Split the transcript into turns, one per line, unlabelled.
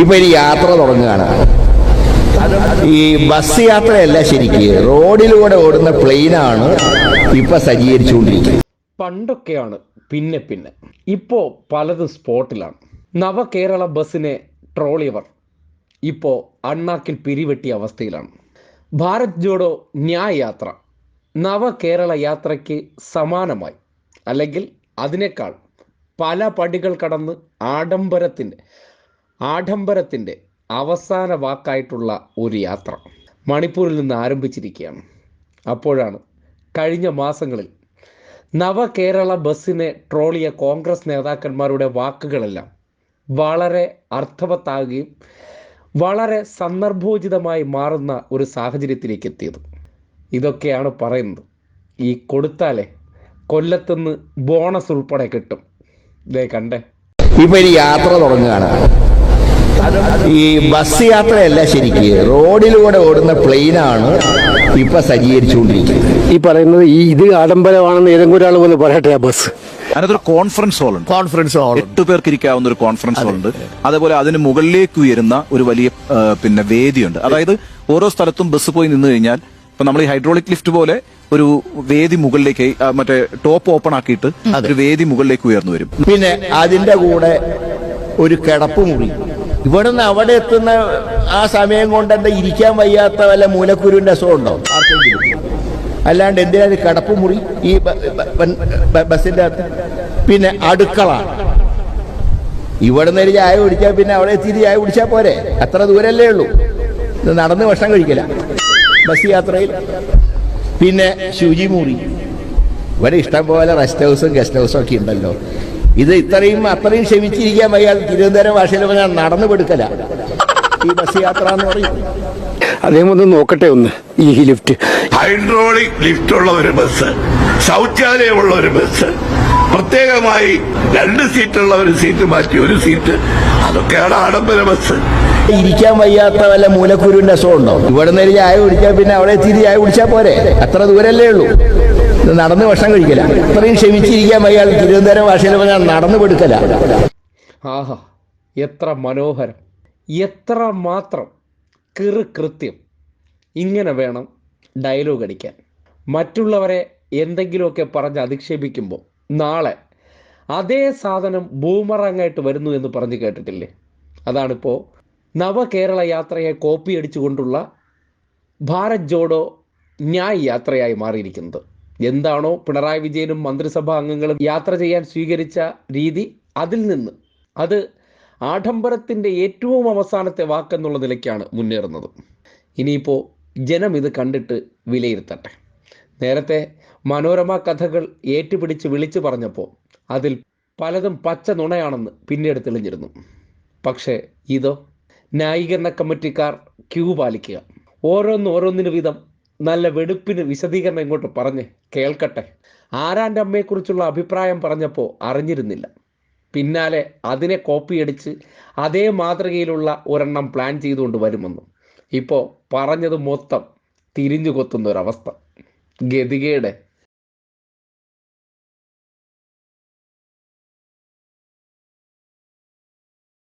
ഇപ്പൊ ഇനി യാത്ര തുടങ്ങുകയാണ്. ഈ ബസ് യാത്രയല്ല ശരിക്ക്. റോഡിലൂടെ ഓടുന്ന പ്ലെയിനാണ് ഇപ്പൊ സജ്ജീകരിച്ചുകൊണ്ടിരിക്കുന്നത്.
പണ്ടൊക്കെയാണ് പിന്നെ പിന്നെ. ഇപ്പോ പലതും സ്പോട്ടിലാണ്. നവ കേരള ബസ്സിനെ ട്രോളിയവർ ഇപ്പോ അണ്ണാക്കിൽ പിരിവെട്ടിയ അവസ്ഥയിലാണ്. ഭാരത് ജോഡോ ന്യായ യാത്ര. നവകേരള യാത്രയ്ക്ക് സമാനമായി. അല്ലെങ്കിൽ അതിനേക്കാൾ പല പടികൾ കടന്ന് ആഡംബരത്തിന്റെ ആഡംബരത്തിന്റെ അവസാന വാക്കായിട്ടുള്ള ഒരു യാത്ര മണിപ്പൂരിൽ നിന്ന് ആരംഭിച്ചിരിക്കുകയാണ്. അപ്പോഴാണ് കഴിഞ്ഞ മാസങ്ങളിൽ നവകേരള ബസ്സിനെ ട്രോളിയ കോൺഗ്രസ് നേതാക്കന്മാരുടെ വാക്കുകളെല്ലാം വളരെ അർത്ഥവത്താകുകയും വളരെ സന്ദർഭോചിതമായി മാറുന്ന ഒരു സാഹചര്യത്തിലേക്ക് എത്തിയത്. ഇതൊക്കെയാണ് പറയുന്നത്. ഈ കൊടുത്താലേ കൊല്ലത്തുനിന്ന് ബോണസ് ഉൾപ്പെടെ കിട്ടും. ഇതേ കണ്ടേ.
ഇപ്പം ഇനി യാത്ര തുടങ്ങുകയാണ്. ഈ ബസ് യാത്രയല്ല ശരിക്ക്. റോഡിലൂടെ ഓടുന്ന പ്ലെയിനാണ് ഇപ്പൊ സജ്ജീകരിച്ചുകൊണ്ടിരിക്കുന്നത്.
ഈ പറയുന്നത് ഈ ഇത് ആഡംബരമാണെന്ന് ഏതെങ്കിലും ഒരാൾ വന്ന് പറയട്ടെ ആ ബസ്.
അതിനകത്തൊരു കോൺഫറൻസ് ഹാൾ ഉണ്ട്.
കോൺഫറൻസ് ഹാൾ
എട്ട് പേർക്ക് ഇരിക്കാവുന്ന ഒരു കോൺഫറൻസ് ഹാൾ ഉണ്ട്. അതേപോലെ അതിന് മുകളിലേക്ക് ഉയരുന്ന ഒരു വലിയ പിന്നെ വേദിയുണ്ട്. അതായത് ഓരോ സ്ഥലത്തും ബസ് പോയി നിന്ന് കഴിഞ്ഞാൽ ഇപ്പൊ നമ്മൾ ഈ ഹൈഡ്രോളിക് ലിഫ്റ്റ് പോലെ ഒരു വേദി മുകളിലേക്ക് മറ്റേ ടോപ്പ് ഓപ്പൺ ആക്കിയിട്ട് ഒരു വേദി മുകളിലേക്ക് ഉയർന്നു വരും.
പിന്നെ അതിന്റെ കൂടെ ഒരു കിടപ്പ് മുറി ഇവിടുന്ന് അവിടെ എത്തുന്ന ആ സമയം കൊണ്ട് എന്താ ഇരിക്കാൻ വയ്യാത്ത വല്ല മൂലക്കുരുവിന്റെ അസുഖം ഉണ്ടോ? ആർക്കെങ്കിലും? അല്ലാണ്ട് എന്തിനാ കടപ്പ് മുറി ഈ ബസ്സിന്റെ അകത്ത്? പിന്നെ അടുക്കള. ഇവിടുന്ന് ഒരു ചായ കുടിച്ചാൽ പിന്നെ അവിടെ എത്തിയിട്ട് ചായ കുടിച്ചാൽ പോരെ? അത്ര ദൂരല്ലേ ഉള്ളൂ. നടന്ന് ഭക്ഷണം കഴിക്കില്ല ബസ് യാത്രയിൽ. പിന്നെ ശുചിമുറി. ഇവിടെ ഇഷ്ടം പോലെ റെസ്റ്റ് ഹൗസും ഗസ്റ്റ് ഹൗസും ഒക്കെ ഉണ്ടല്ലോ. ഇത് ഇത്രയും അത്രയും ക്ഷമിച്ചിരിക്കാൻ വയ്യാതെ തിരുവനന്തപുരം ഭാഷയിൽ പറഞ്ഞാൽ നടന്നു പെടുക്കല. ഈ ബസ് യാത്ര എന്ന് പറയും.
അദ്ദേഹം ഒന്ന് നോക്കട്ടെ ഒന്ന് ഈ ലിഫ്റ്റ്.
ഹൈഡ്രോളിക് ലിഫ്റ്റ് ഉള്ള ഒരു ബസ് ശൗചാലയമുള്ള ഒരു ബസ് പ്രത്യേകമായി രണ്ട് സീറ്റുള്ള ഒരു സീറ്റ് മാറ്റി ഒരു സീറ്റ് അതൊക്കെയാണ് ആഡംബര ബസ്.
ഇരിക്കാൻ വയ്യാത്ത വല്ല മൂലക്കുരുവിന്റെ അസുഖം ഉണ്ടോ? ഇവിടെ നിന്ന് ചായ കുടിച്ചാൽ പിന്നെ അവിടെ എത്തിയിട്ട് ചായ കുടിച്ചാൽ പോരെ? അത്ര ദൂരല്ലേ ഉള്ളൂ. നടന്ന് ഭക്ഷണം കഴിക്കില്ല അത്രയും ക്ഷമിച്ചിരിക്കാൻ വയ്യ തിരുവനന്തപുരം ഭാഷയിൽ പറഞ്ഞാൽ നടന്നു പെടുക്കല
ആഹാ എത്ര മനോഹരം. എത്ര മാത്രം കിറു കൃത്യം. ഇങ്ങനെ വേണം ഡയലോഗ് അടിക്കാൻ. മറ്റുള്ളവരെ എന്തെങ്കിലുമൊക്കെ പറഞ്ഞ് അധിക്ഷേപിക്കുമ്പോൾ നാളെ അതേ സാധനം ബൂമറാങ്ങായിട്ട് വരുന്നു എന്ന് പറഞ്ഞ് കേട്ടിട്ടില്ലേ? അതാണിപ്പോൾ നവകേരള യാത്രയെ കോപ്പി അടിച്ചുകൊണ്ടുള്ള ഭാരത് ജോഡോ ന്യായ് യാത്രയായി മാറിയിരിക്കുന്നത്. എന്താണോ പിണറായി വിജയനും മന്ത്രിസഭാ അംഗങ്ങളും യാത്ര ചെയ്യാൻ സ്വീകരിച്ച രീതി അതിൽ നിന്ന്. അത് ആഡംബരത്തിന്റെ ഏറ്റവും അവസാനത്തെ വാക്കെന്നുള്ള നിലയ്ക്കാണ് മുന്നേറുന്നത്. ഇനിയിപ്പോൾ ജനം ഇത് കണ്ടിട്ട് വിലയിരുത്തട്ടെ. നേരത്തെ മനോരമ കഥകൾ ഏറ്റുപിടിച്ച് വിളിച്ചു പറഞ്ഞപ്പോൾ അതിൽ പലതും പച്ച നുണയാണെന്ന് പിന്നീട് തെളിഞ്ഞിരുന്നു. പക്ഷേ ഇതോ ന്യായീകരണ കമ്മിറ്റിക്കാർ ക്യൂ പാലിക്കുക. ഓരോന്ന് ഓരോന്നിന് വീതം നല്ല വെടുപ്പിന് വിശദീകരണം ഇങ്ങോട്ട് പറഞ്ഞ് കേൾക്കട്ടെ. ആരാന്റെ അമ്മയെക്കുറിച്ചുള്ള അഭിപ്രായം പറഞ്ഞപ്പോൾ അറിഞ്ഞിരുന്നില്ല. പിന്നാലെ അതിനെ കോപ്പി അടിച്ച് അതേ മാതൃകയിലുള്ള ഒരെണ്ണം പ്ലാൻ ചെയ്തുകൊണ്ട് വരുമെന്നും. ഇപ്പോൾ പറഞ്ഞത് മൊത്തം തിരിഞ്ഞു കൊത്തുന്ന ഒരവസ്ഥ. ഗതികേട്.